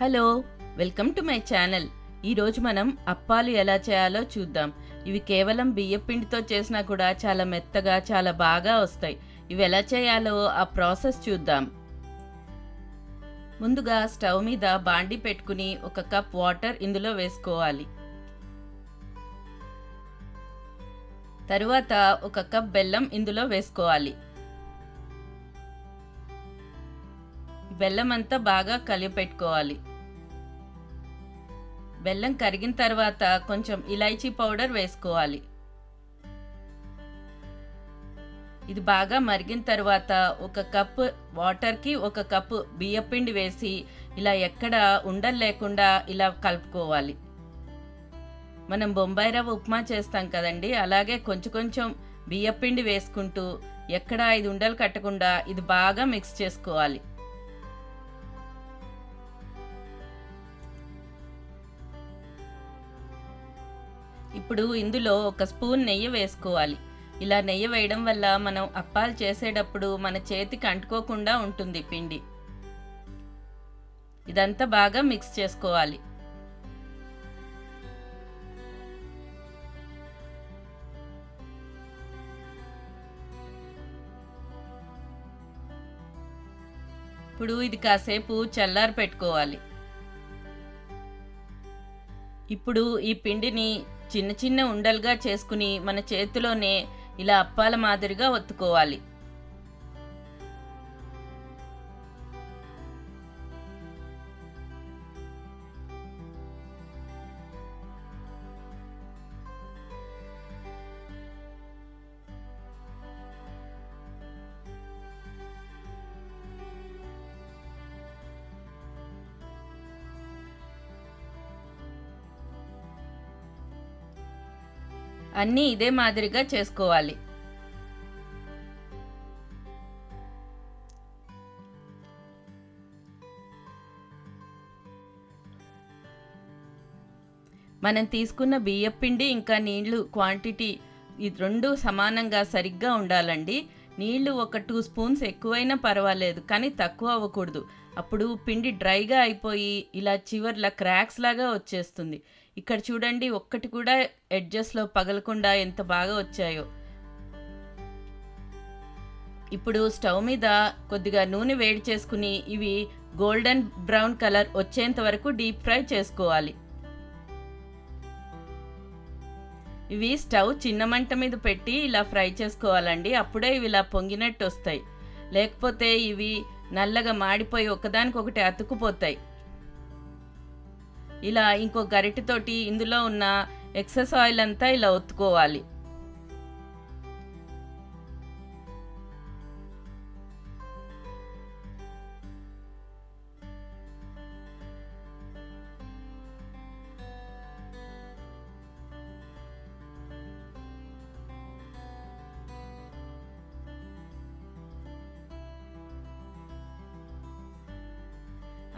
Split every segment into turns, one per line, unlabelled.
Hello welcome to my channel. ఈరోజు మనం అప్పాలు ఎలా చేయాలో చూద్దాం. ఇవి కేవలం బియ్యపిండితో చేసినా కూడా చాలా మెత్తగా చాలా బాగా వస్తాయి. ఇవి ఎలా చేయాలో ఆ ప్రాసెస్ చూద్దాం. ముందుగా స్టవ్ మీద బాండి పెట్టుకుని ఒక కప్ వాటర్ ఇందులో వేసుకోవాలి. తరువాత ఒక కప్ బెల్లం ఇందులో వేసుకోవాలి. బెల్లం అంతా బాగా కలిపెట్టుకోవాలి. బెల్లం కరిగిన తర్వాత కొంచెం ఇలైచీ పౌడర్ వేసుకోవాలి. ఇది బాగా మరిగిన తర్వాత ఒక కప్పు వాటర్కి ఒక కప్పు బియ్యపిండి వేసి ఇలా ఎక్కడ ఉండలు లేకుండా ఇలా కలుపుకోవాలి. మనం బొంబాయి రవ్వ ఉప్మా చేస్తాం కదండి అలాగే కొంచెం కొంచెం బియ్యపిండి వేసుకుంటూ ఎక్కడ ఐదు ఉండలు కట్టకుండా ఇది బాగా మిక్స్ చేసుకోవాలి. ఇప్పుడు ఇందులో ఒక స్పూన్ నెయ్యి వేసుకోవాలి. ఇలా నెయ్యి వేయడం వల్ల మనం అప్పాలు చేసేటప్పుడు మన చేతికి అంటుకోకుండా ఉంటుంది పిండి. ఇదంతా బాగా మిక్స్ చేసుకోవాలి. ఇప్పుడు ఇది కాసేపు చల్లారి పెట్టుకోవాలి. ఇప్పుడు ఈ పిండిని చిన్న చిన్న ఉండలుగా చేసుకుని మన చేతిలోనే ఇలా అప్పాల మాదిరిగా ఒత్తుకోవాలి. అన్నీ ఇదే మాదిరిగా చేసుకోవాలి. మనం తీసుకున్న బియ్యపిండి ఇంకా నీళ్ళు క్వాంటిటీ ఈ రెండు సమానంగా సరిగ్గా ఉండాలండి. నీళ్ళు ఒక టూ స్పూన్స్ ఎక్కువైనా పర్వాలేదు కానీ తక్కువ అవ్వకూడదు. అప్పుడు పిండి డ్రైగా అయిపోయి ఇలా చివర్లా క్రాక్స్ లాగా వచ్చేస్తుంది. ఇక్కడ చూడండి ఒక్కటి కూడా ఎడ్జస్ట్లో పగలకుండా ఎంత బాగా వచ్చాయో. ఇప్పుడు స్టవ్ మీద కొద్దిగా నూనె వేడి చేసుకుని ఇవి గోల్డెన్ బ్రౌన్ కలర్ వచ్చేంత వరకు డీప్ ఫ్రై చేసుకోవాలి. ఇవి స్టవ్ చిన్న మంట మీద పెట్టి ఇలా ఫ్రై చేసుకోవాలండి. అప్పుడే ఇవి ఇలా పొంగినట్టు వస్తాయి. లేకపోతే ఇవి నల్లగా మాడిపోయి ఒకదానికొకటి అతుక్కుపోతాయి. ఇలా ఇంకో గరిటెతోటి ఇందులో ఉన్న ఎక్సెస్ ఆయిల్ అంతా ఇలా ఒత్తుకోవాలి.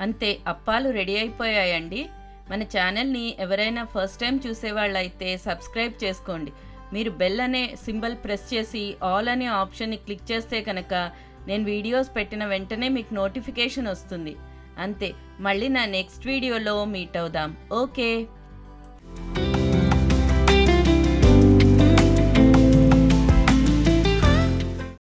అంతే అప్పాలు రెడీ అయిపోయాయండి. మన ఛానల్ని ఎవరైనా ఫస్ట్ టైం చూసేవాళ్ళైతే సబ్స్క్రైబ్ చేసుకోండి. మీరు బెల్ అనే సింబల్ ప్రెస్ చేసి ఆల్ అనే ఆప్షన్ని క్లిక్ చేస్తే కనుక నేను వీడియోస్ పెట్టిన వెంటనే మీకు నోటిఫికేషన్ వస్తుంది. అంతే మళ్ళీ నా నెక్స్ట్ వీడియోలో మీట్ అవుదాం. ఓకే.